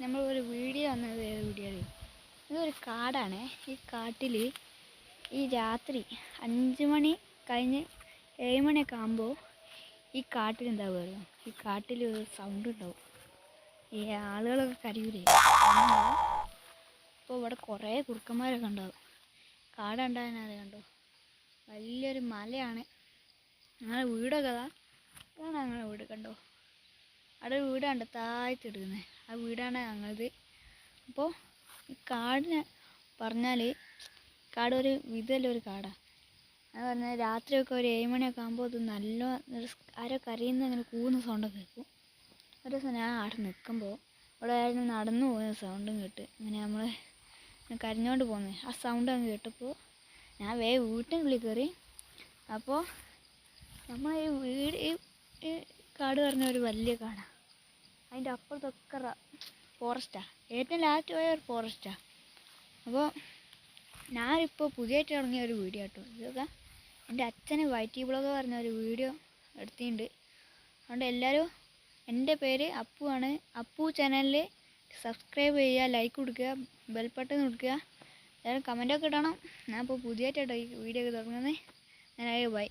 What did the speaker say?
നമ്മൾ ഒരു വീഡിയോ വന്നത് ഏത് വീഡിയോ അറിയോ? ഇതൊരു കാടാണ്. ഈ കാട്ടിൽ ഈ രാത്രി അഞ്ച് മണി കഴിഞ്ഞ് ഏഴ് മണിയൊക്കെ ആകുമ്പോൾ ഈ കാട്ടിൽ എന്താ പറയുക? ഈ കാട്ടിൽ ഒരു സൗണ്ട് ഉണ്ടാവും. ഈ ആളുകളൊക്കെ കരയൂലേ. അപ്പോൾ ഇവിടെ കുറേ കുറുക്കന്മാരൊക്കെ ഉണ്ടാവും. കാടുണ്ടാകാനത് കണ്ടോ? വലിയൊരു മലയാണ്. ഞങ്ങളുടെ വീടൊക്കെ ഇതാണ് ഞങ്ങളുടെ വീട് കണ്ടോ അവിടെ വീടാണ് താഴ്ത്തിയെടുക്കുന്നത് ആ വീടാണ് ഞങ്ങളത്. അപ്പോൾ ഈ കാടിന് പറഞ്ഞാൽ കാട് ഒരു വിധമല്ല ഒരു കാടാണ് അത് പറഞ്ഞാൽ രാത്രിയൊക്കെ ഒരു ഏഴ് മണിയൊക്കെ ആകുമ്പോൾ അത് നല്ല ആരോ കരയുന്ന അങ്ങനെ കൂവുന്ന സൗണ്ടൊക്കെ കേൾക്കും ഒരു ദിവസം ഞാൻ അവിടെ നിൽക്കുമ്പോൾ അവിടെ ആയിരുന്നു നടന്നു പോകുന്ന സൗണ്ടും കേട്ട്. ഇങ്ങനെ നമ്മൾ കരഞ്ഞുകൊണ്ട് പോകുന്നത് ആ സൗണ്ട് അങ്ങ് കേട്ടപ്പോൾ ഞാൻ വേ വീട്ടിനുള്ളിൽ കയറി അപ്പോൾ നമ്മൾ ഈ വീട് ഈ കാട് പറഞ്ഞ ഒരു വലിയ കാടാണ് അതിന്റെ അപ്പുറത്തൊക്കെ ഫോറസ്റ്റാണ് ഏറ്റവും ലാസ്റ്റ് പോയ ഒരു ഫോറസ്റ്റാണ് അപ്പോൾ ഞാനിപ്പോൾ പുതിയതായിട്ട് തുടങ്ങിയ ഒരു വീഡിയോ കേട്ടോ. ഇതൊക്കെ എന്റെ അച്ഛന് വൈറ്റി ബ്ലോഗ് പറഞ്ഞ ഒരു വീഡിയോ എടുത്തിട്ടുണ്ട്. അതുകൊണ്ട് എല്ലാവരും എന്റെ പേര് അപ്പു ആണ്. അപ്പു ചാനലിൽ സബ്സ്ക്രൈബ് ചെയ്യുക ലൈക്ക് കൊടുക്കുക ബെൽ ബട്ടൺ കൊടുക്കുക. എല്ലാവരും കമന്റൊക്കെ ഇടണം. ഞാനിപ്പോൾ പുതിയതായിട്ടോ ഈ വീഡിയോ ഒക്കെ തുടങ്ങുന്നത്. ഞാൻ ബൈ